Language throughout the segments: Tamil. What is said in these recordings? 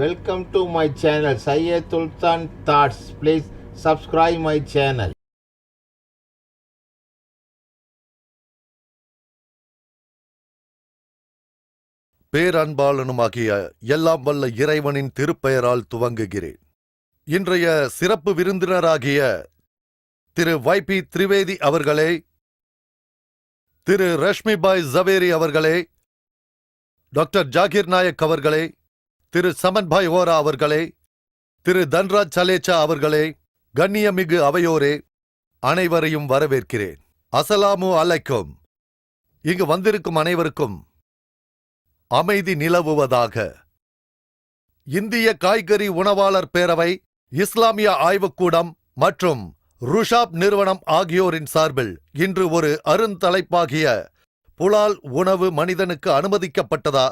Welcome to my channel Syed துல்தான் thoughts please subscribe my channel பேரன்பாளனுமாகிய எல்லாம் வல்ல இறைவனின் திருப்பெயரால் துவங்குகிறேன். இன்றைய சிறப்பு விருந்தினராகிய திரு வைபி திரிவேதி அவர்களே திரு ரஷ்மிபாய் ஜவேரி அவர்களே டாக்டர் ஜாகிர் நாயக் அவர்களே திரு சமன்பாய் ஓரா அவர்களே திரு தன்ராஜ் சலேச்சா அவர்களே கண்ணியமிகு அவையோரே அனைவரையும் வரவேற்கிறேன். அசலாமு அலைக்கும். இங்கு வந்திருக்கும் அனைவருக்கும் அமைதி நிலவுவதாக. இந்திய காய்கறி உணவாளர் பேரவை இஸ்லாமிய ஆய்வுக்கூடம் மற்றும் ருஷாப் நிறுவனம் ஆகியோரின் சார்பில் இன்று ஒரு அருந்தலைப்பாகிய புலால் உணவு மனிதனுக்கு அனுமதிக்கப்பட்டதா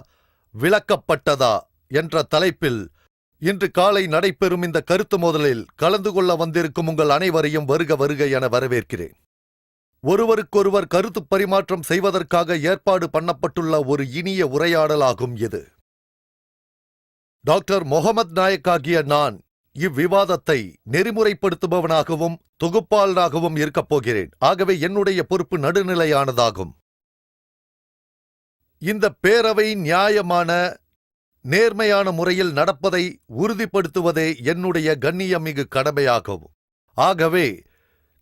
விளக்கப்பட்டதா? என்ற தலைப்பில் இன்று காலை நடைபெறும் இந்த கருத்து மோதலில் கலந்து கொள்ள வந்திருக்கும் உங்கள் அனைவரையும் வருக வருக என வரவேற்கிறேன். ஒருவருக்கொருவர் கருத்து பரிமாற்றம் செய்வதற்காக ஏற்பாடு பண்ணப்பட்டுள்ள ஒரு இனிய உரையாடலாகும் இது. டாக்டர் முகமது நாயக் ஆகிய நான் இவ்விவாதத்தை நெறிமுறைப்படுத்துபவனாகவும் தொகுப்பாளனாகவும் இருக்கப் போகிறேன். ஆகவே என்னுடைய பொறுப்பு நடுநிலையானதாகும். இந்த பேரவை நியாயமான நேர்மையான முறையில் நடப்பதை உறுதிப்படுத்துவதே என்னுடைய கண்ணியமிகு கடமையாகும் ஆகவே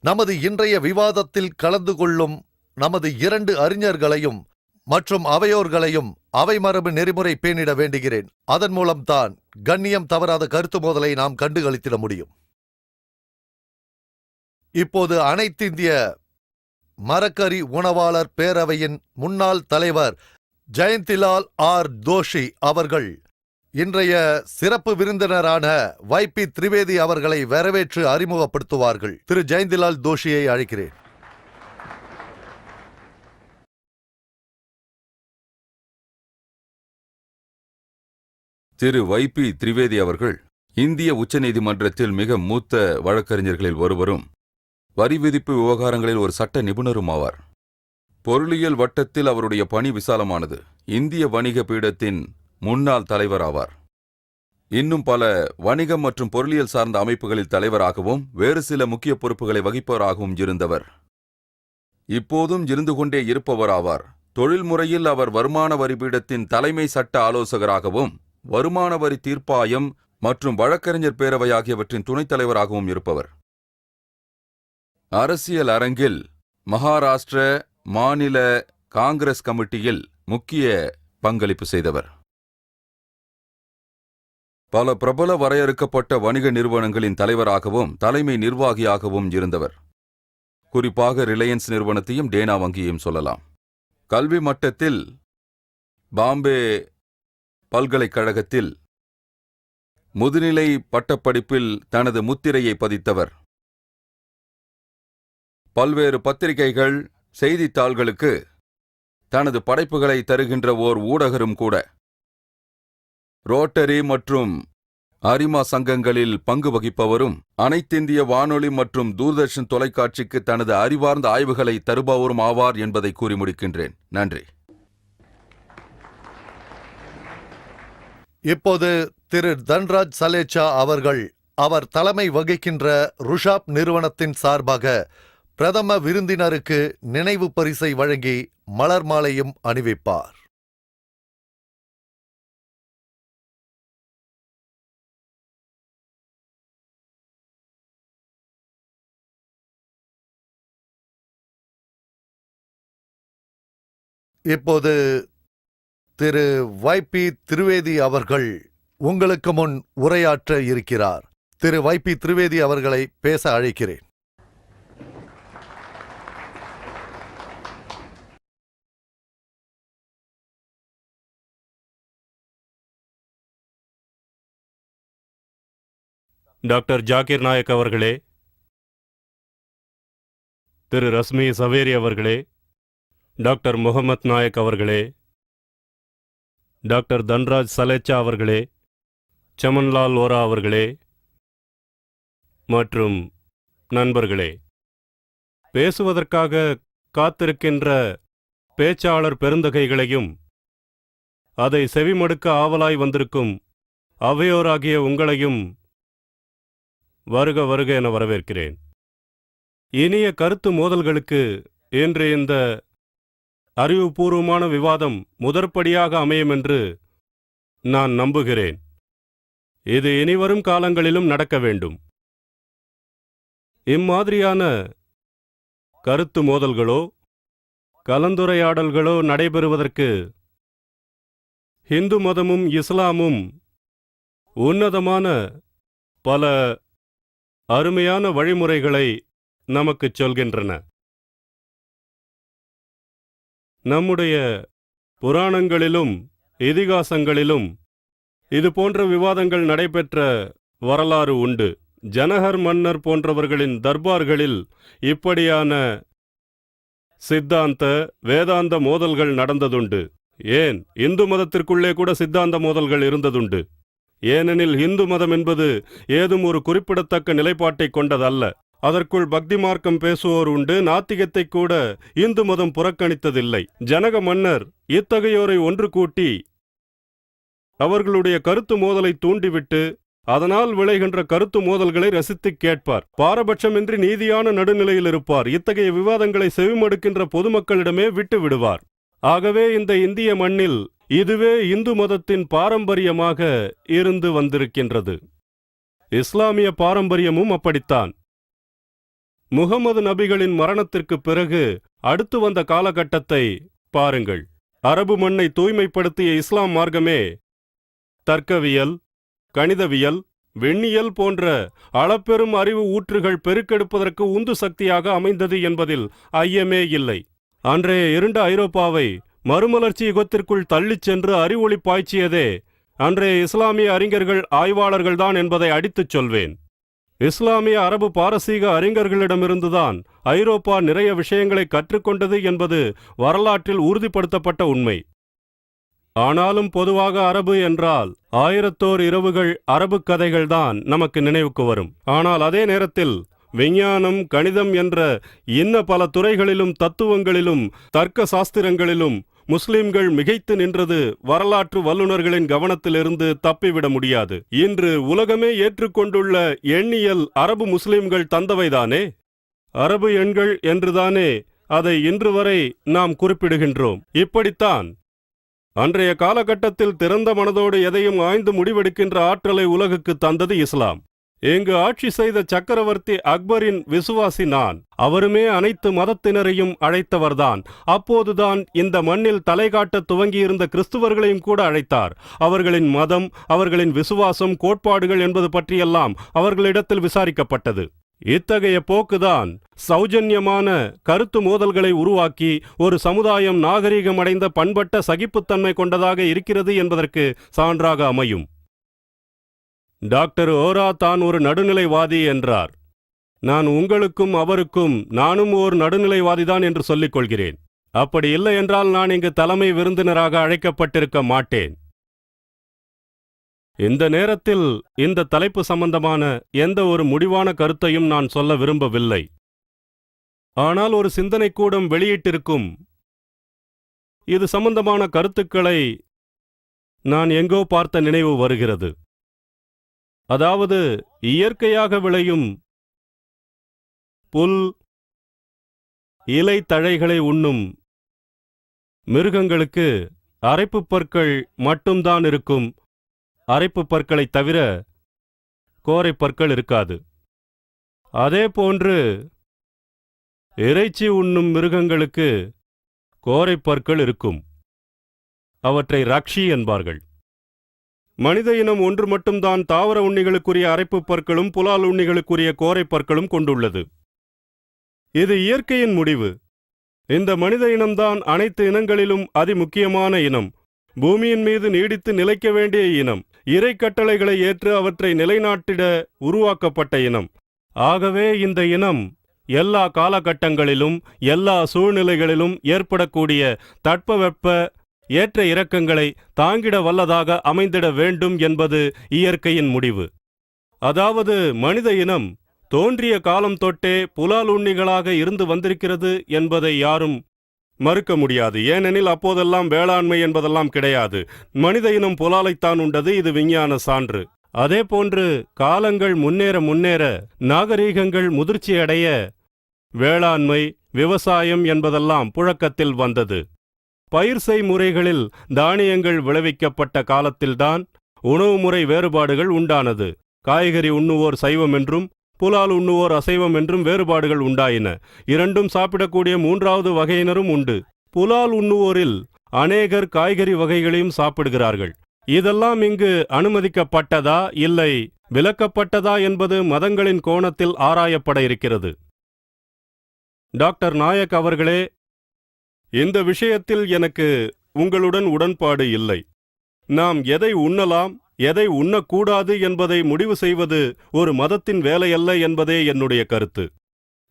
நமது இன்றைய விவாதத்தில் கலந்து கொள்ளும் நமது இரண்டு அறிஞர்களையும் மற்றும் அவையோர்களையும் அவை மரபு நெறிமுறை பேணிட வேண்டுகிறேன். அதன் மூலம்தான் கண்ணியம் தவறாத கருத்து மோதலை நாம் கண்டுகளித்திட முடியும். இப்போது அனைத்திந்திய மரக்கறி உணவாளர் பேரவையின் முன்னாள் தலைவர் ஜெயந்திலால் ஆர் தோஷி அவர்கள். இன்றைய சிறப்பு விருந்தினரான வை பி திரிவேதி அவர்களை வரவேற்று அறிமுகப்படுத்துவார்கள். திரு ஜெயந்திலால் தோஷியை அழைக்கிறேன். திரு வை பி திரிவேதி அவர்கள் இந்திய உச்சநீதிமன்றத்தில் மிக மூத்த வழக்கறிஞர்களில் ஒருவரும் வரி விதிப்பு விவகாரங்களில் ஒரு சட்ட நிபுணரும் ஆவார் பொருளியல் வட்டத்தில் அவருடைய பணி விசாலமானது. இந்திய வணிக பீடத்தின் முன்னாள் தலைவர் ஆவார் இன்னும் பல வணிகம் மற்றும் பொருளியல் சார்ந்த அமைப்புகளில் தலைவராகவும் வேறு சில முக்கிய பொறுப்புகளை வகிப்பவராகவும் இருந்தவர். இப்போதும் இருந்து கொண்டே இருப்பவராவார். தொழில்முறையில் அவர் வருமான வரி பீடத்தின் தலைமை சட்ட ஆலோசகராகவும் வருமான வரி தீர்ப்பாயம் மற்றும் வழக்கறிஞர் பேரவை ஆகியவற்றின் துணைத் தலைவராகவும் இருப்பவர். அரசியல் அரங்கில் மகாராஷ்டிர மாநில காங்கிரஸ் கமிட்டியில் முக்கிய பங்களிப்பு செய்தவர். பல பிரபல வரையறுக்கப்பட்ட வணிக நிறுவனங்களின் தலைவராகவும் தலைமை நிர்வாகியாகவும் இருந்தவர். குறிப்பாக ரிலையன்ஸ் நிறுவனத்தையும் டேனா வங்கியையும் சொல்லலாம். கல்வி மட்டத்தில் பாம்பே பல்கலைக்கழகத்தில் முதுநிலை பட்டப்படிப்பில் தனது முத்திரையை பதித்தவர். பல்வேறு பத்திரிகைகள் செய்தித்தாள்களுக்கு தனது படைப்புகளை தருகின்ற ஓர் ஊடகரும் கூட. ரோட்டரி மற்றும் அரிமா சங்கங்களில் பங்கு வகிப்பவரும் அனைத்திந்திய வானொலி மற்றும் தூர்தர்ஷன் தொலைக்காட்சிக்கு தனது அறிவார்ந்த ஆய்வுகளை தருபவரும் ஆவார் என்பதை கூறி முடிக்கின்றேன். நன்றி. இப்போது திரு. தன்ராஜ் சலேச்சா அவர்கள் அவர் தலைமை வகிக்கின்ற ருஷாப் நிறுவனத்தின் சார்பாக பிரதம விருந்தினருக்கு நினைவு பரிசை வழங்கி மலர் மாலையும் அணிவிப்பார். இப்போது திரு வைபி திரிவேதி அவர்கள் உங்களுக்கு முன் உரையாற்ற இருக்கிறார். திரு வைபி திரிவேதி அவர்களை பேச அழைக்கிறேன். டாக்டர் ஜாகிர் நாயக் அவர்களே திரு ரஸ்மி சவேரி அவர்களே டாக்டர் முகமத் நாயக் அவர்களே டாக்டர் தன்ராஜ் சலேச்சா அவர்களே சமன்லால் ஓரா அவர்களே மற்றும் நண்பர்களே பேசுவதற்காக காத்திருக்கின்ற பேச்சாளர் பெருந்தகைகளையும் அதை செவிமடுக்க ஆவலாய் வந்திருக்கும் அவையோராகிய உங்களையும் வருக வருக என வரவேற்கிறேன். இனிய கருத்து மோதல்களுக்கு இன்று இந்த அறிவுபூர்வமான விவாதம் முதற்படியாக அமையும் என்று நான் நம்புகிறேன். இது இனிவரும் காலங்களிலும் நடக்க வேண்டும். இம்மாதிரியான கருத்து மோதல்களோ கலந்துரையாடல்களோ நடைபெறுவதற்கு இந்து மதமும் இஸ்லாமும் உன்னதமான பல அருமையான வழிமுறைகளை நமக்குச் சொல்கின்றன. நம்முடைய புராணங்களிலும் இதிகாசங்களிலும் இது போன்ற விவாதங்கள் நடைபெற்ற வரலாறு உண்டு. ஜனகர் மன்னர் போன்றவர்களின் தர்பார்களில் இப்படியான சித்தாந்த வேதாந்த மோதல்கள் நடந்ததுண்டு. ஏன்? இந்து மதத்திற்குள்ளே கூட சித்தாந்த மோதல்கள் இருந்ததுண்டு. ஏனெனில் இந்து மதம் என்பது ஏதும் ஒரு குறிப்பிடத்தக்க நிலைப்பாட்டை கொண்டதல்ல. அதற்குள் பக்தி மார்க்கம் பேசுவோர் உண்டு. நாத்திகத்தை கூட இந்து மதம் புறக்கணித்ததில்லை. ஜனக மன்னர் இத்தகையோரை ஒன்று கூட்டி அவர்களுடைய கருத்து மோதலை தூண்டிவிட்டு அதனால் விளைகின்ற கருத்து மோதல்களை ரசித்துக் கேட்பார். பாரபட்சமின்றி நீதியான நடுநிலையில் இருப்பார். இத்தகைய விவாதங்களை செவிமடுக்கின்ற பொதுமக்களிடமே விட்டு விடுவார். ஆகவே இந்த இந்திய மண்ணில் இதுவே இந்து மதத்தின் பாரம்பரியமாக இருந்து வந்திருக்கின்றது. இஸ்லாமிய பாரம்பரியமும் அப்படித்தான். முகமது நபிகளின் மரணத்திற்குப் பிறகு அடுத்து வந்த காலகட்டத்தை பாருங்கள். அரபு மண்ணை தூய்மைப்படுத்திய இஸ்லாம் மார்க்கமே தர்க்கவியல் கணிதவியல் வெண்ணியல் போன்ற அளப்பெரும் அறிவு ஊற்றுகள் பெருக்கெடுப்பதற்கு உந்து சக்தியாக அமைந்தது என்பதில் ஐயமே இல்லை. அன்றைய இருண்ட ஐரோப்பாவை மறுமலர்ச்சி யுகத்திற்குள் தள்ளிச் சென்று அறிவொளி பாய்ச்சியதே. அன்றைய இஸ்லாமிய அறிஞர்கள் ஆய்வாளர்கள்தான் என்பதை அடித்துச் சொல்வேன். இஸ்லாமிய அரபு பாரசீக அறிஞர்களிடமிருந்துதான் ஐரோப்பா நிறைய விஷயங்களை கற்றுக்கொண்டது என்பது வரலாற்றில் உறுதிப்படுத்தப்பட்ட உண்மை. ஆனாலும் பொதுவாக அரபு என்றால் ஆயிரத்தோர் இரவுகள் அரபு கதைகள்தான் நமக்கு நினைவுக்கு வரும். ஆனால் அதே நேரத்தில் விஞ்ஞானம் கணிதம் என்ற இன்ன பல துறைகளிலும் தத்துவங்களிலும் தர்க்க சாஸ்திரங்களிலும் முஸ்லிம்கள் மிகைத்து நின்றது வரலாற்று வல்லுநர்களின் கவனத்திலிருந்து தப்பிவிட முடியாது. இன்று உலகமே ஏற்றுக்கொண்டுள்ள எண்ணியல் அரபு முஸ்லிம்கள் தந்தவைதானே? அரபு எண்கள் என்றுதானே அதை இன்று வரை நாம் குறிப்பிடுகின்றோம். இப்படித்தான். அன்றைய காலகட்டத்தில் திறந்த மனதோடு எதையும் ஆய்ந்து முடிவெடுக்கின்ற ஆற்றலை உலகுக்கு தந்தது இஸ்லாம். இங்கு ஆட்சி செய்த சக்கரவர்த்தி அக்பரின் விசுவாசி நான் அவருமே அனைத்து மதத்தினரையும் அழைத்தவர்தான். அப்போதுதான் இந்த மண்ணில் தலைகாட்ட துவங்கியிருந்த கிறிஸ்துவர்களையும் கூட அழைத்தார். அவர்களின் மதம் அவர்களின் விசுவாசம் கோட்பாடுகள் என்பது பற்றியெல்லாம் அவர்களிடத்தில் விசாரிக்கப்பட்டது. இத்தகைய போக்குதான் சௌஜன்யமான கருத்து மோதல்களை உருவாக்கி ஒரு சமுதாயம் நாகரீகமடைந்த பண்பட்ட சகிப்புத்தன்மை கொண்டதாக இருக்கிறது என்பதற்கு சான்றாக அமையும். டாக்டர் ஓரா தான் ஒரு நடுநிலைவாதி என்றார். நான் உங்களுக்கும் அவருக்கும் நானும் ஓர் நடுநிலைவாதிதான் என்று சொல்லிக் கொள்கிறேன் அப்படி இல்லை என்றால் நான் இங்கு தலைமை விருந்தினராக அழைக்கப்பட்டிருக்க மாட்டேன். இந்த நேரத்தில் இந்த தலைப்பு சம்பந்தமான எந்த ஒரு முடிவான கருத்தையும் நான் சொல்ல விரும்பவில்லை. ஆனால் ஒரு சிந்தனை கூடம் வெளியிட்டிருக்கும். இது சம்பந்தமான கருத்துக்களை நான் எங்கோ பார்த்த நினைவு வருகிறது. அதாவது இயற்கையாக விளையும் புல் இலை தழைகளை உண்ணும் மிருகங்களுக்கு அரைப்புப் பற்கள் மட்டும்தான் இருக்கும். அரைப்புப் பற்களைத் தவிர கோரைப் பற்கள் இருக்காது. அதே போன்று இறைச்சி உண்ணும் மிருகங்களுக்கு கோரைப் பற்கள் இருக்கும். அவற்றை ரக்ஷி என்பார்கள். மனித இனம் ஒன்று மட்டும்தான் தாவர உண்ணிகளுக்குரிய அரைப்புப் பற்களும் புலால் உண்ணிகளுக்குரிய கோரைப் பற்களும் கொண்டுள்ளது. இது இயற்கையின் முடிவு. இந்த மனித இனம்தான் அனைத்து இனங்களிலும் அதிமுக்கியமான இனம். பூமியின் மீது நீடித்து நிலைக்க வேண்டிய இனம். இறை கட்டளைகளை ஏற்று அவற்றை நிலைநாட்டிட உருவாக்கப்பட்ட இனம். ஆகவே இந்த இனம் எல்லா காலகட்டங்களிலும் எல்லா சூழ்நிலைகளிலும் ஏற்படக்கூடிய தட்பவெப்ப ஏற்ற இறக்கங்களை தாங்கிட வல்லதாக அமைந்திட வேண்டும் என்பது இயற்கையின் முடிவு. அதாவது மனித இனம் தோன்றிய காலம் தொட்டே புலால் உண்ணிகளாக இருந்து வந்திருக்கிறது என்பதை யாரும் மறுக்க முடியாது. ஏனெனில் அப்போதெல்லாம் வேளாண்மை என்பதெல்லாம் கிடையாது. மனித இனம் புலாலைத்தான் உண்டது இது விஞ்ஞான சான்று. அதே போன்று காலங்கள் முன்னேற முன்னேற நாகரீகங்கள் முதிர்ச்சியடைய வேளாண்மை விவசாயம் என்பதெல்லாம் புழக்கத்தில் வந்தது. பயிர் செய்முறைகளில் தானியங்கள் விளைவிக்கப்பட்ட காலத்தில்தான் உணவு முறை வேறுபாடுகள் உண்டானது. காய்கறி உண்ணுவோர் சைவம் என்றும் புலால் உண்ணுவோர் அசைவம் என்றும் வேறுபாடுகள் உண்டாயின. இரண்டும் சாப்பிடக்கூடிய மூன்றாவது வகையினரும் உண்டு. புலால் உண்ணுவோரில் அநேகர் காய்கறி வகைகளையும் சாப்பிடுகிறார்கள். இதெல்லாம் இங்கு அனுமதிக்கப்பட்டதா இல்லை விலக்கப்பட்டதா என்பது மதங்களின் கோணத்தில் ஆராயப்பட இருக்கிறது. டாக்டர் நாயக் அவர்களே இந்த விஷயத்தில் எனக்கு உங்களுடன் உடன்பாடு இல்லை. நாம் எதை உண்ணலாம் எதை உண்ணக்கூடாது என்பதை முடிவு செய்வது ஒரு மதத்தின் வேலையல்ல என்பதே என்னுடைய கருத்து.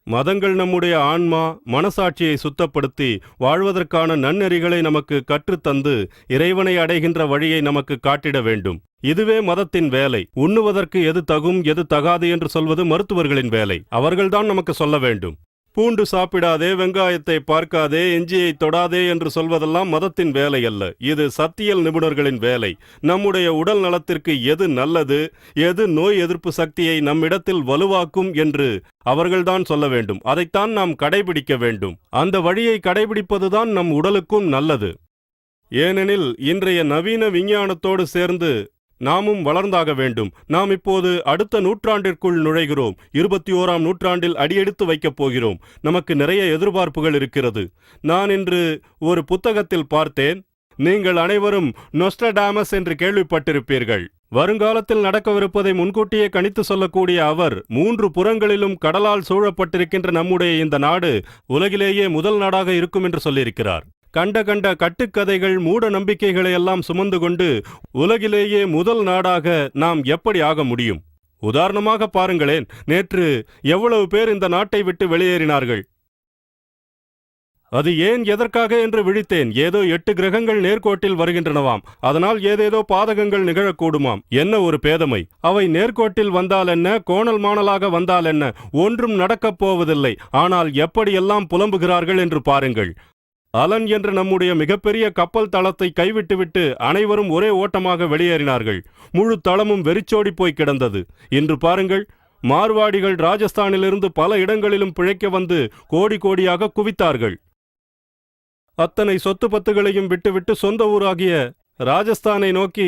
மதங்கள் நம்முடைய ஆன்மா மனசாட்சியை சுத்தப்படுத்தி வாழ்வதற்கான நன்னெறிகளை நமக்கு கற்றுத்தந்து இறைவனை அடைகின்ற வழியை நமக்கு காட்டிட வேண்டும். இதுவே மதத்தின் வேலை. உண்ணுவதற்கு எது தகும் எது தகாது என்று சொல்வது மருத்துவர்களின் வேலை. அவர்கள்தான் நமக்கு சொல்ல வேண்டும். பூண்டு சாப்பிடாதே வெங்காயத்தை பார்க்காதே எஞ்சியை தொடாதே என்று சொல்வதெல்லாம் மதத்தின் வேலை அல்ல. இது சத்தியல் நிபுணர்களின் வேலை. நம்முடைய உடல் நலத்திற்கு எது நல்லது? எது நோய் எதிர்ப்பு சக்தியை நம்மிடத்தில் வலுவாக்கும் என்று அவர்கள்தான் சொல்ல வேண்டும். அதைத்தான் நாம் கடைபிடிக்க வேண்டும். அந்த வழியை கடைபிடிப்பதுதான் நம் உடலுக்கும் நல்லது. ஏனெனில் இன்றைய நவீன விஞ்ஞானத்தோடு சேர்ந்து நாமும் வளர்ந்தாக வேண்டும். நாம் இப்போது அடுத்த நூற்றாண்டிற்குள் நுழைகிறோம். இருபத்தி ஓராம் நூற்றாண்டில் அடியெடுத்து வைக்கப் போகிறோம். நமக்கு நிறைய எதிர்பார்ப்புகள் இருக்கிறது. நான் இன்று ஒரு புத்தகத்தில் பார்த்தேன். நீங்கள் அனைவரும் நொஸ்டடாமஸ் என்று கேள்விப்பட்டிருப்பீர்கள். வருங்காலத்தில் நடக்கவிருப்பதை முன்கூட்டியே கணித்து சொல்லக்கூடிய அவர் மூன்று புறங்களிலும் கடலால் சூழப்பட்டிருக்கின்ற நம்முடைய இந்த நாடு உலகிலேயே முதல் நாடாக இருக்கும் என்று சொல்லியிருக்கிறார். கண்ட கண்ட கட்டுக்கதைகள் மூட நம்பிக்கைகளை எல்லாம் சுமந்து கொண்டு உலகிலேயே முதல் நாடாக நாம் எப்படி ஆக முடியும்? உதாரணமாக பாருங்களேன் நேற்று எவ்வளவு பேர் இந்த நாட்டை விட்டு வெளியேறினார்கள்? அது ஏன் எதற்காக என்று விழித்தேன். ஏதோ எட்டு கிரகங்கள் நேர்கோட்டில் வருகின்றனவாம். அதனால் ஏதேதோ பாதகங்கள் நிகழக்கூடுமாம். என்ன ஒரு பேதமை. அவை நேர்கோட்டில் வந்தால் என்ன கோணல் மாணலாக வந்தால் என்ன ஒன்றும் நடக்கப் போவதில்லை ஆனால் எப்படியெல்லாம் புலம்புகிறார்கள் என்று பாருங்கள். அலன் என்ற நம்முடைய மிகப்பெரிய கப்பல் தளத்தை கைவிட்டுவிட்டு அனைவரும் ஒரே ஓட்டமாக வெளியேறினார்கள். முழு தளமும் வெறிச்சோடி போய் கிடந்தது. இன்று பாருங்கள் மார்வாடிகள் ராஜஸ்தானிலிருந்து பல இடங்களிலும் பிழைக்க வந்து கோடி கோடியாக குவித்தார்கள். அத்தனை சொத்து பத்துகளையும் விட்டுவிட்டு சொந்த ஊராகிய ராஜஸ்தானை நோக்கி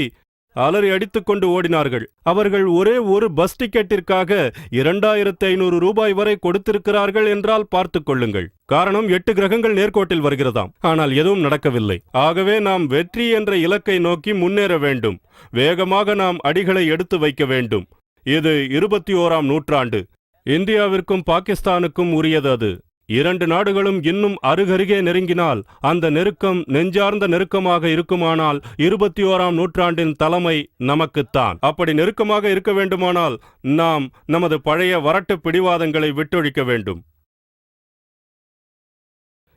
அலறி அடித்துக்கொண்டு ஓடினார்கள். அவர்கள் ஒரே ஒரு பஸ் டிக்கெட்டிற்காக இரண்டாயிரத்தி ஐநூறு ரூபாய் வரை கொடுத்திருக்கிறார்கள் என்றால் பார்த்துக் கொள்ளுங்கள். காரணம் எட்டு கிரகங்கள் நேர்கோட்டில் வருகிறதாம். ஆனால் எதுவும் நடக்கவில்லை. ஆகவே நாம் வெற்றி என்ற இலக்கை நோக்கி முன்னேற வேண்டும். வேகமாக நாம் அடிகளை எடுத்து வைக்க வேண்டும். இது இருபத்தி ஓராம் நூற்றாண்டு. இந்தியாவிற்கும் பாகிஸ்தானுக்கும் உரியது அது. இரண்டு நாடுகளும் இன்னும் அருகருகே நெருங்கினால் அந்த நெருக்கம் நெஞ்சார்ந்த நெருக்கமாக இருக்குமானால் இருபத்தி ஓராம் நூற்றாண்டின் தலைமை நமக்குத்தான் அப்படி நெருக்கமாக இருக்க வேண்டுமானால் நாம் நமது பழைய வரட்டு பிடிவாதங்களை விட்டொழிக்க வேண்டும்.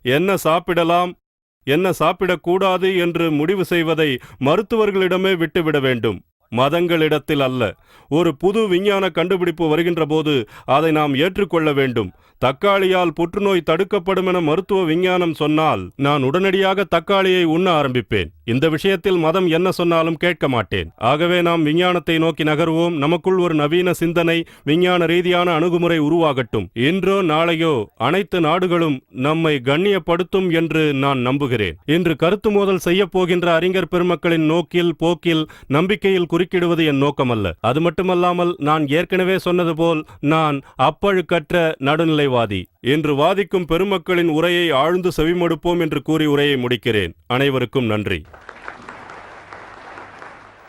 என்ன சாப்பிடலாம் என்ன சாப்பிடக்கூடாது என்று முடிவு செய்வதை மருத்துவர்களிடமே விட்டுவிட வேண்டும். மதங்களிடத்தில் அல்ல. ஒரு புது விஞ்ஞான கண்டுபிடிப்பு வருகின்ற போது அதை நாம் ஏற்றுக்கொள்ள வேண்டும். தக்காளியால் புற்றுநோய் தடுக்கப்படும் என மருத்துவ விஞ்ஞானம் சொன்னால் நான் உடனடியாக தக்காளியை உண்ண ஆரம்பிப்பேன். இந்த விஷயத்தில் மதம் என்ன சொன்னாலும் கேட்க மாட்டேன். ஆகவே நாம் விஞ்ஞானத்தை நோக்கி நகர்வோம். நமக்குள் ஒரு நவீன சிந்தனை விஞ்ஞான ரீதியான அணுகுமுறை உருவாகட்டும். இன்றோ நாளையோ அனைத்து நாடுகளும் நம்மை கண்ணியப்படுத்தும் என்று நான் நம்புகிறேன். இன்று கருத்து மோதல் செய்யப் போகின்ற அறிஞர் பெருமக்களின் நோக்கில் போக்கில் நம்பிக்கையில் குறுக்கிடுவது என் நோக்கமல்ல. அது மட்டுமல்லாமல் நான் ஏற்கனவே சொன்னது போல் நான் அப்பழுக்கற்ற நடுநிலைவாதி. என்று வாதிக்கும் பெருமக்களின் உரையை ஆழ்ந்து செவிமடுப்போம் என்று கூறி உரையை முடிக்கிறேன். அனைவருக்கும் நன்றி.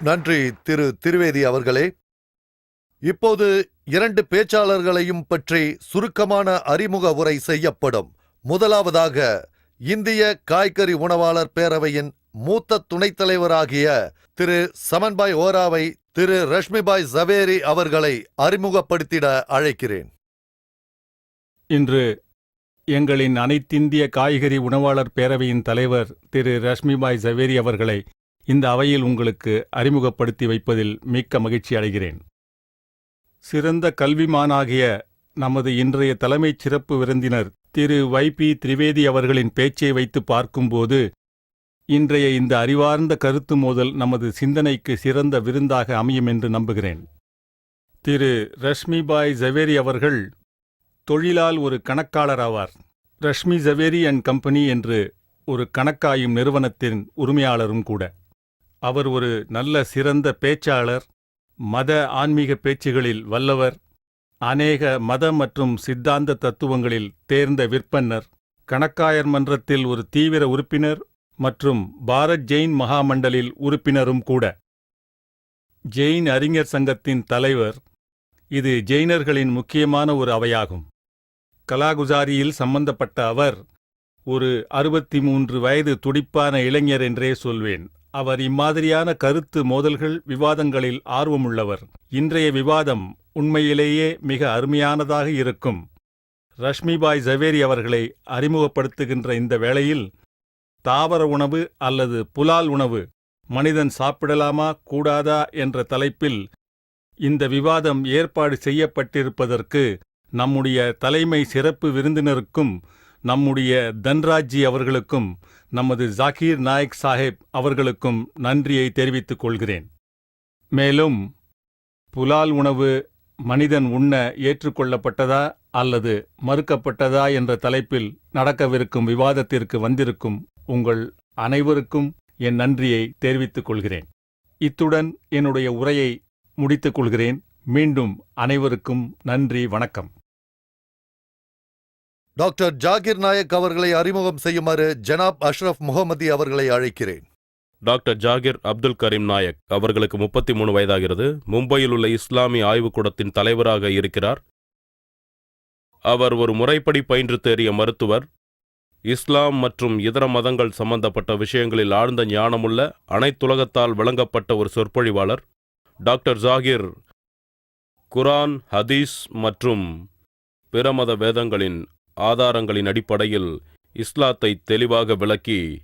நன்றி திரு திருவேதி அவர்களே. இப்போது இரண்டு பேச்சாளர்களையும் பற்றி சுருக்கமான அறிமுக உரை செய்யப்படும். முதலாவதாக இந்திய காய்கறி உணவாளர் பேரவையின் மூத்த துணைத் தலைவராகிய திரு சமன்பாய் ஓராவை திரு ரஷ்மிபாய் ஜவேரி அவர்களை அறிமுகப்படுத்திட அழைக்கிறேன். இன்று எங்களின் அனைத்திந்திய காய்கறி உணவாளர் பேரவையின் தலைவர் திரு ரஷ்மிபாய் ஜவேரி அவர்களை இந்த அவையில் உங்களுக்கு அறிமுகப்படுத்தி வைப்பதில் மிக்க மகிழ்ச்சி அடைகிறேன். சிறந்த கல்விமானாகிய நமது இன்றைய தலைமைச் சிறப்பு விருந்தினர் திரு வை பி திரிவேதி அவர்களின் பேச்சை வைத்து பார்க்கும்போது இன்றைய இந்த அறிவார்ந்த கருத்து மோதல் நமது சிந்தனைக்கு சிறந்த விருந்தாக அமையும் என்று நம்புகிறேன். திரு ரஷ்மிபாய் ஜவேரி அவர்கள் தொழிலால் ஒரு கணக்காளர் ஆவார். ரஷ்மி ஜவேரி அண்ட் கம்பெனி என்று ஒரு கணக்காயும் நிறுவனத்தின் உரிமையாளரும் கூட. அவர் ஒரு நல்ல சிறந்த பேச்சாளர் மத ஆன்மீக பேச்சுகளில் வல்லவர் அநேக மத மற்றும் சித்தாந்த தத்துவங்களில் தேர்ந்த விற்பன்னர் கணக்காயர் மன்றத்தில் ஒரு தீவிர உறுப்பினர் மற்றும் பாரத் ஜெயின் மகாமண்டலில் உறுப்பினரும் கூட. ஜெயின் அறிஞர் சங்கத்தின் தலைவர் இது ஜெயினர்களின் முக்கியமான ஒரு அவையாகும். கலாகுஜாரியில் சம்பந்தப்பட்ட அவர் ஒரு அறுபத்தி மூன்று வயது துடிப்பான இளைஞர் என்றே சொல்வேன். அவர் இம்மாதிரியான கருத்து மோதல்கள் விவாதங்களில் ஆர்வமுள்ளவர். இன்றைய விவாதம் உண்மையிலேயே மிக அருமையானதாக இருக்கும். ரஷ்மிபாய் ஜவேரி அவர்களை அறிமுகப்படுத்துகின்ற இந்த வேளையில் தாவர உணவு அல்லது புலால் உணவு மனிதன் சாப்பிடலாமா கூடாதா என்ற தலைப்பில் இந்த விவாதம் ஏற்பாடு செய்யப்பட்டிருப்பதற்கு நம்முடைய தலைமை சிறப்பு விருந்தினருக்கும் நம்முடைய தன்ராஜ்ஜி அவர்களுக்கும் நமது ஜாகீர் நாயக் சாஹேப் அவர்களுக்கும் நன்றியை தெரிவித்துக் கொள்கிறேன். மேலும் புலால் உணவு மனிதன் உண்ண ஏற்றுக்கொள்ளப்பட்டதா அல்லது மறுக்கப்பட்டதா என்ற தலைப்பில் நடக்கவிருக்கும் விவாதத்திற்கு வந்திருக்கும் உங்கள் அனைவருக்கும் என் நன்றியை தெரிவித்துக் கொள்கிறேன். இத்துடன் என்னுடைய உரையை முடித்துக் கொள்கிறேன். மீண்டும் அனைவருக்கும் நன்றி வணக்கம். டாக்டர் ஜாகிர் நாயக் அவர்களை அறிமுகம் செய்யுமாறு ஜனாப் அஷ்ரஃப் முகமதி அவர்களை அழைக்கிறேன். டாக்டர் ஜாகிர் அப்துல் கரீம் நாயக் அவர்களுக்கு முப்பத்தி மூணு வயதாகிறது. மும்பையில் உள்ள இஸ்லாமிய ஆய்வுக்கூடத்தின் தலைவராக இருக்கிறார். அவர் ஒரு முறைப்படி பயின்று தேறிய மருத்துவர். இஸ்லாம் மற்றும் இதர மதங்கள் சம்பந்தப்பட்ட விஷயங்களில் ஆழ்ந்த ஞானமுள்ள அனைத்துலகத்தால் வழங்கப்பட்ட ஒரு சொற்பொழிவாளர். டாக்டர் ஜாகிர் குரான் ஹதீஸ் மற்றும் பிற மத வேதங்களின் ஆதாரங்களின் அடிப்படையில் இஸ்லாத்தை தெளிவாக விளக்கி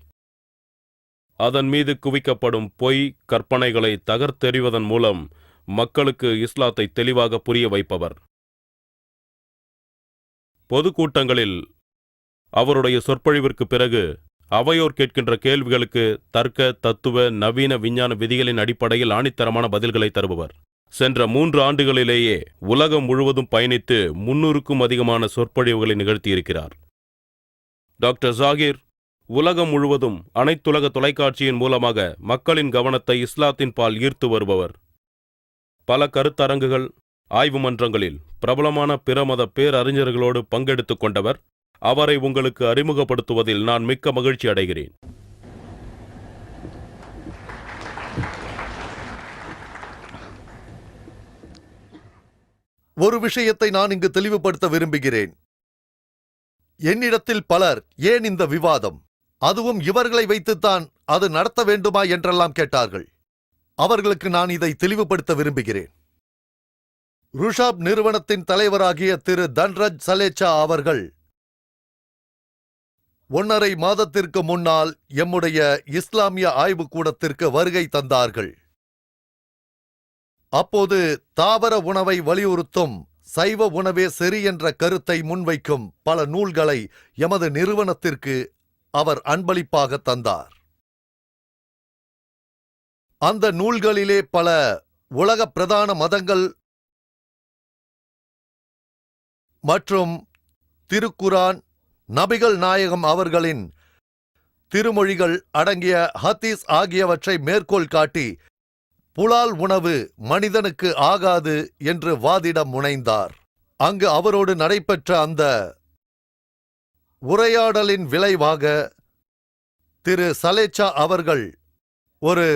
அதன் மீது குவிக்கப்படும் பொய் கற்பனைகளை தகர்த்தெறிவதன் மூலம் மக்களுக்கு இஸ்லாத்தை தெளிவாக புரிய வைப்பவர். பொதுக்கூட்டங்களில் அவருடைய சொற்பொழிவிற்கு பிறகு அவையோர் கேட்கின்ற கேள்விகளுக்கு தர்க்க தத்துவ நவீன விஞ்ஞான விதிகளின் அடிப்படையில் ஆணித்தரமான பதில்களை தருபவர். சென்ற மூன்று ஆண்டுகளிலேயே உலகம் முழுவதும் பயணித்து முன்னூறுக்கும் அதிகமான சொற்பொழிவுகளை நிகழ்த்தியிருக்கிறார். டாக்டர் ஜாகிர் உலகம் முழுவதும் அனைத்துலக தொலைக்காட்சியின் மூலமாக மக்களின் கவனத்தை இஸ்லாத்தின் பால் ஈர்த்து வருபவர். பல கருத்தரங்குகள் ஆய்வு மன்றங்களில் பிரபலமான பிற மத பேரறிஞர்களோடு பங்கெடுத்துக் கொண்டவர் அவரை உங்களுக்கு அறிமுகப்படுத்துவதில் நான் மிக்க மகிழ்ச்சி அடைகிறேன். ஒரு விஷயத்தை நான் இங்கு தெளிவுபடுத்த விரும்புகிறேன். என்னிடத்தில் பலர் ஏன் இந்த விவாதம்? அதுவும் இவர்களை வைத்துத்தான் அது நடத்த வேண்டுமா? என்றெல்லாம் கேட்டார்கள். அவர்களுக்கு நான் இதை தெளிவுபடுத்த விரும்புகிறேன். ருஷாப் நிறுவனத்தின் தலைவராகிய திரு தன்ரஜ் சலேச்சா அவர்கள் ஒன்னரை மாதத்திற்கு முன்னால் எம்முடைய இஸ்லாமிய ஆய்வுக்கூடத்திற்கு வருகை தந்தார்கள். அப்போது தாவர உணவை வலியுறுத்தும் சைவ உணவே சரி என்ற கருத்தை முன்வைக்கும் பல நூல்களை எமது நிறுவனத்திற்கு அவர் அன்பளிப்பாக தந்தார். அந்த நூல்களிலே பல உலக பிரதான மதங்கள் மற்றும் திருக்குரான் நபிகள் நாயகம் அவர்களின் திருமொழிகள் அடங்கிய ஹதீஸ் ஆகியவற்றை மேற்கோள் காட்டி புலால் உணவு மனிதனுக்கு ஆகாது என்று வாதிட முனைந்தார். அங்கு அவரோடு நடைபெற்ற அந்த உரையாடலின் விளைவாக திரு சலேச்சா அவர்கள் ஒரு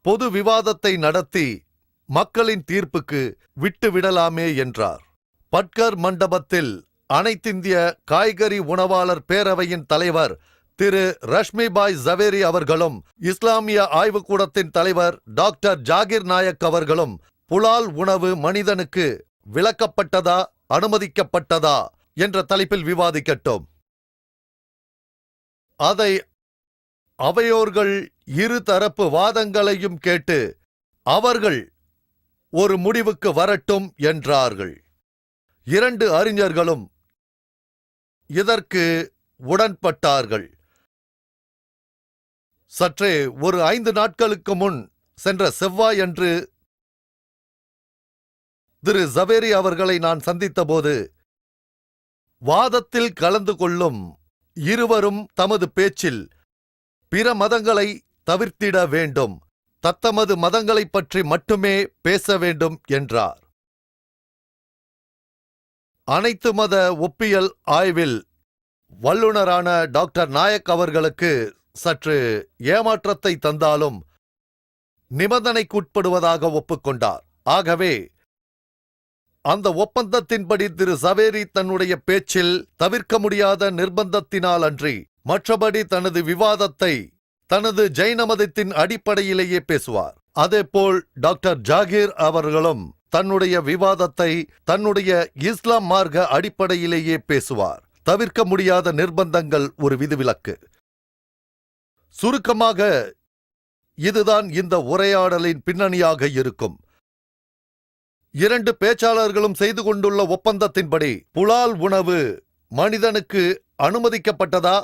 பொது விவாதத்தை நடத்தி மக்களின் தீர்ப்புக்கு விட்டுவிடலாமே என்றார். பட்கர் மண்டபத்தில் அனைத்திந்திய காய்கறி உணவாளர் பேரவையின் தலைவர் திரு ரஷ்மிபாய் ஜவேரி அவர்களும் இஸ்லாமிய ஆய்வுக்கூடத்தின் தலைவர் டாக்டர் ஜாகிர் நாயக் அவர்களும் புலால் உணவு மனிதனுக்கு விளக்கப்பட்டதா அனுமதிக்கப்பட்டதா என்ற தலைப்பில் விவாதிக்கட்டும். அதை அவையோர்கள் இரு தரப்பு வாதங்களையும் கேட்டு அவர்கள் ஒரு முடிவுக்கு வரட்டும் என்றார்கள். இரண்டு அறிஞர்களும் இதற்கு உடன்பட்டார்கள். சற்றே ஒரு ஐந்து நாட்களுக்கு முன் சென்ற செவ்வாயன்று திரு ஜவேரி அவர்களை நான் சந்தித்தபோது வாதத்தில் கலந்து கொள்ளும் இருவரும் தமது பேச்சில் பிற மதங்களை தவிர்த்திட வேண்டும் தத்தமது மதங்களைப் பற்றி மட்டுமே பேச வேண்டும் என்றார். அனைத்து மத ஒப்பியல் ஆய்வில் வல்லுனரான டாக்டர் நாயக் அவர்களுக்கு சற்று ஏமாற்றத்தை தந்தாலும் நிபந்தனைக்குட்படுவதாக ஒப்புக்கொண்டார். ஆகவே அந்த ஒப்பந்தத்தின்படி திரு சவேரி தன்னுடைய பேச்சில் தவிர்க்க முடியாத நிர்பந்தத்தினால் அன்றி மற்றபடி தனது விவாதத்தை தனது ஜைன மதத்தின் அடிப்படையிலேயே பேசுவார். அதேபோல் டாக்டர் ஜாகீர் அவர்களும் தன்னுடைய விவாதத்தை தன்னுடைய இஸ்லாம் மார்க்க அடிப்படையிலேயே பேசுவார். தவிர்க்க முடியாத நிர்பந்தங்கள் ஒரு விதிவிலக்கு. சுருக்கமாக இதுதான் இந்த உரையாடலின் பின்னணியாக இருக்கும். இரண்டு பேச்சாளர்களும் செய்து கொண்டுள்ள ஒப்பந்தத்தின்படி புலால் உணவு மனிதனுக்கு அனுமதிக்கப்பட்டதா?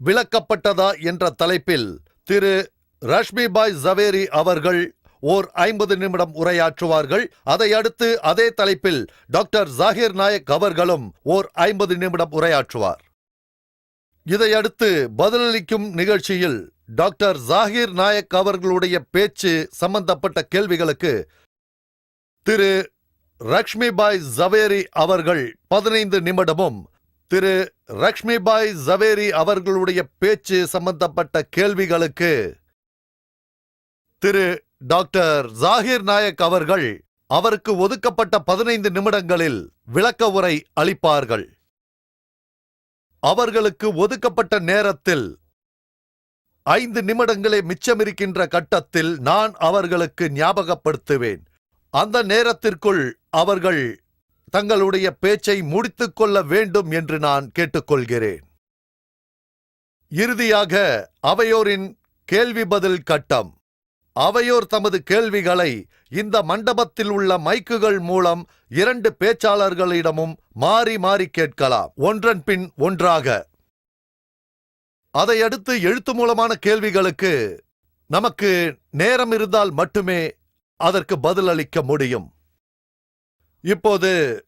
விலக்கப்பட்டதா என்ற தலைப்பில் திரு ரஷ்மிபாய் ஜவேரி அவர்கள் ஓர் ஐம்பது நிமிடம் உரையாற்றுவார்கள். அதை அடுத்து அதே தலைப்பில் டாக்டர் ஜாகிர் நாயக் அவர்களும் ஓர் ஐம்பது நிமிடம் உரையாற்றுவார். இதையடுத்து பதிலளிக்கும் நிகழ்ச்சியில் டாக்டர் ஜாகிர் நாயக் அவர்களுடைய பேச்சு சம்பந்தப்பட்ட கேள்விகளுக்கு திரு. லக்ஷ்மிபாய் ஜவேரி அவர்கள் பதினைந்து நிமிடமும் திரு. லக்ஷ்மிபாய் ஜவேரி அவர்களுடைய பேச்சு சம்பந்தப்பட்ட கேள்விகளுக்கு திரு. டாக்டர் ஜாகிர் நாயக் அவர்கள் அவருக்கு ஒதுக்கப்பட்ட பதினைந்து நிமிடங்களில் விளக்க உரை அளிப்பார்கள். அவர்களுக்கு ஒதுக்கப்பட்ட நேரத்தில் ஐந்து நிமிடங்களே மிச்சமிருக்கின்ற கட்டத்தில் நான் அவர்களுக்கு ஞாபகப்படுத்துவேன். அந்த நேரத்திற்குள் அவர்கள் தங்களுடைய பேச்சை முடித்துக் கொள்ள வேண்டும் என்று நான் கேட்டுக்கொள்கிறேன். இறுதியாக அவையோரின் கேள்வி பதில் கட்டம். அவையோர் தமது கேள்விகளை இந்த மண்டபத்தில் உள்ள மைக்குகள் மூலம் இரண்டு பேச்சாளர்களிடமும் மாறி மாறி கேட்கலாம். ஒன்றன் பின் ஒன்றாக. அதையடுத்து எழுத்து மூலமான கேள்விகளுக்கு நமக்கு நேரம் இருந்தால் மட்டுமே அதற்கு பதிலளிக்க முடியும். இப்போது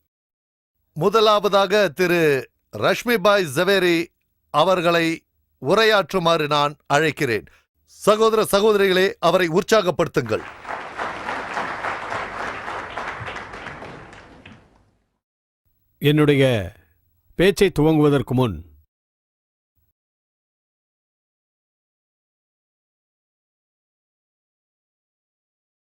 முதலாவதாக திரு ரஷ்மிபாய் ஜவேரி அவர்களை உரையாற்றுமாறு நான் அழைக்கிறேன். சகோதர சகோதரிகளே அவரை உற்சாகப்படுத்துங்கள். என்னுடைய பேச்சை துவங்குவதற்கு முன்